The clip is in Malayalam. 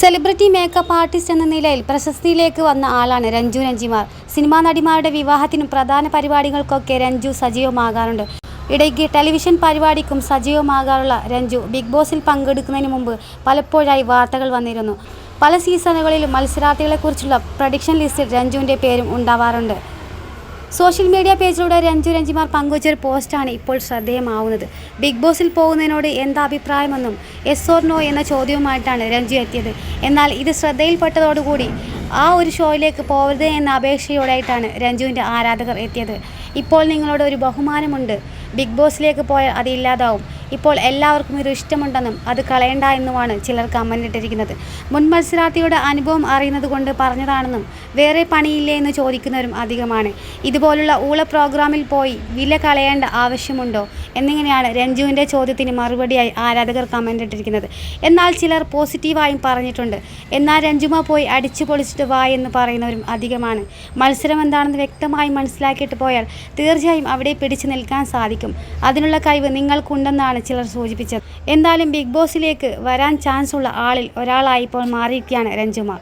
സെലിബ്രിറ്റി മേക്കപ്പ് ആർട്ടിസ്റ്റ് എന്ന നിലയിൽ പ്രശസ്തിയിലേക്ക് വന്ന ആളാണ് രഞ്ജു രഞ്ജിമാർ. സിനിമാ നടിമാരുടെ വിവാഹത്തിനും പ്രധാന പരിപാടികൾക്കൊക്കെ രഞ്ജു സജീവമാകാറുണ്ട്. ഇടയ്ക്ക് ടെലിവിഷൻ പരിപാടിക്കും സജീവമാകാറുള്ള രഞ്ജു ബിഗ് ബോസിൽ പങ്കെടുക്കുന്നതിന് മുമ്പ് പലപ്പോഴായി വാർത്തകൾ വന്നിരുന്നു. പല സീസണുകളിലും മത്സരാർത്ഥികളെക്കുറിച്ചുള്ള പ്രഡിക്ഷൻ ലിസ്റ്റിൽ രഞ്ജുവിന്റെ പേരും ഉണ്ടാവാറുണ്ട്. സോഷ്യൽ മീഡിയ പേജിലൂടെ രഞ്ജു രഞ്ജിമാർ പങ്കുവച്ചൊരു പോസ്റ്റാണ് ഇപ്പോൾ ശ്രദ്ധേയമാവുന്നത്. ബിഗ് ബോസിൽ പോകുന്നതിനോട് എന്താ അഭിപ്രായമെന്നും എസ് ഓർ നോ എന്ന ചോദ്യവുമായിട്ടാണ് രഞ്ജു എത്തിയത്. എന്നാൽ ഇത് ശ്രദ്ധയിൽപ്പെട്ടതോടുകൂടി ആ ഒരു ഷോയിലേക്ക് പോകരുത് എന്ന അപേക്ഷയോടായിട്ടാണ് രഞ്ജുവിന്റെ ആരാധകർ എത്തിയത്. ഇപ്പോൾ നിങ്ങളോട് ഒരു ബഹുമാനമുണ്ട്. ബിഗ് ബോസിലേക്ക് പോയാൽ അത് ഇല്ലാതാവും. ഇപ്പോൾ എല്ലാവർക്കും ഇത് ഇഷ്ടമുണ്ടെന്നും അത് കളയണ്ട എന്നുമാണ് ചിലർ കമന്റ് ഇട്ടിരിക്കുന്നത്. മുൻ മത്സരാർത്ഥിയുടെ അനുഭവം അറിയുന്നത് കൊണ്ട് പറഞ്ഞതാണെന്നും വേറെ പണിയില്ലേ എന്ന് ചോദിക്കുന്നവരും അധികമാണ്. ഇതുപോലുള്ള ഊള പ്രോഗ്രാമിൽ പോയി വില കളയേണ്ട ആവശ്യമുണ്ടോ? എന്നിങ്ങനെയാണ് രഞ്ജുവിന്റെ ചോദ്യത്തിന് മറുപടിയായി ആരാധകർ കമന്റ് ഇട്ടിരിക്കുന്നത്. എന്നാൽ ചിലർ പോസിറ്റീവായും പറഞ്ഞിട്ടുണ്ട്. എന്നാൽ രഞ്ജുമ പോയി അടിച്ചു പൊളിച്ചിട്ട് വാ എന്ന് പറയുന്നവരും അധികമാണ്. മത്സരം എന്താണെന്ന് വ്യക്തമായി മനസ്സിലാക്കിയിട്ട് പോയാൽ തീർച്ചയായും അവിടെ പിടിച്ചു നിൽക്കാൻ സാധിക്കും അതിനുള്ള കഴിവ് നിങ്ങൾക്കുണ്ടെന്നാണ് ചിലർ സൂചിപ്പിച്ചത്. എന്തായാലും ബിഗ് ബോസിലേക്ക് വരാൻ ചാൻസ് ഉള്ള ആളിൽ ഒരാളായി ഇപ്പോൾ മാറിയിരിക്കുകയാണ് രഞ്ജുമാർ.